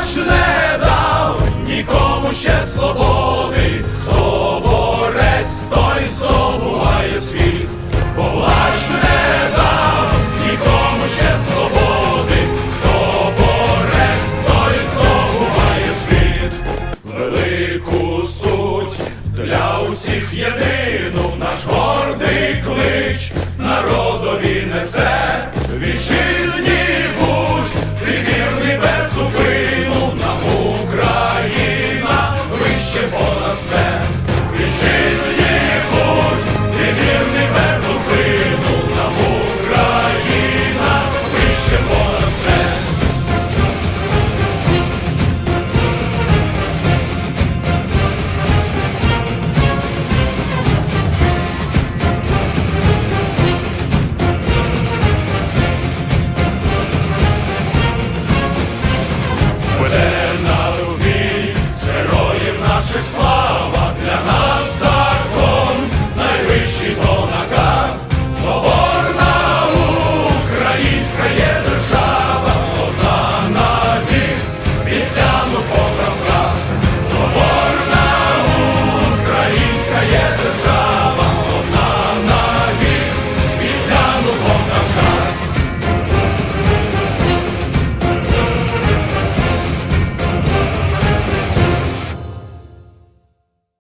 Палач не дав нікому ще свободи, хто борець, той здобуває світ, бо плач не дав нікому ще свободи, хто борець, той здобуває світ, велику суть для усіх єдину наш гордий клич, народові несе вічі.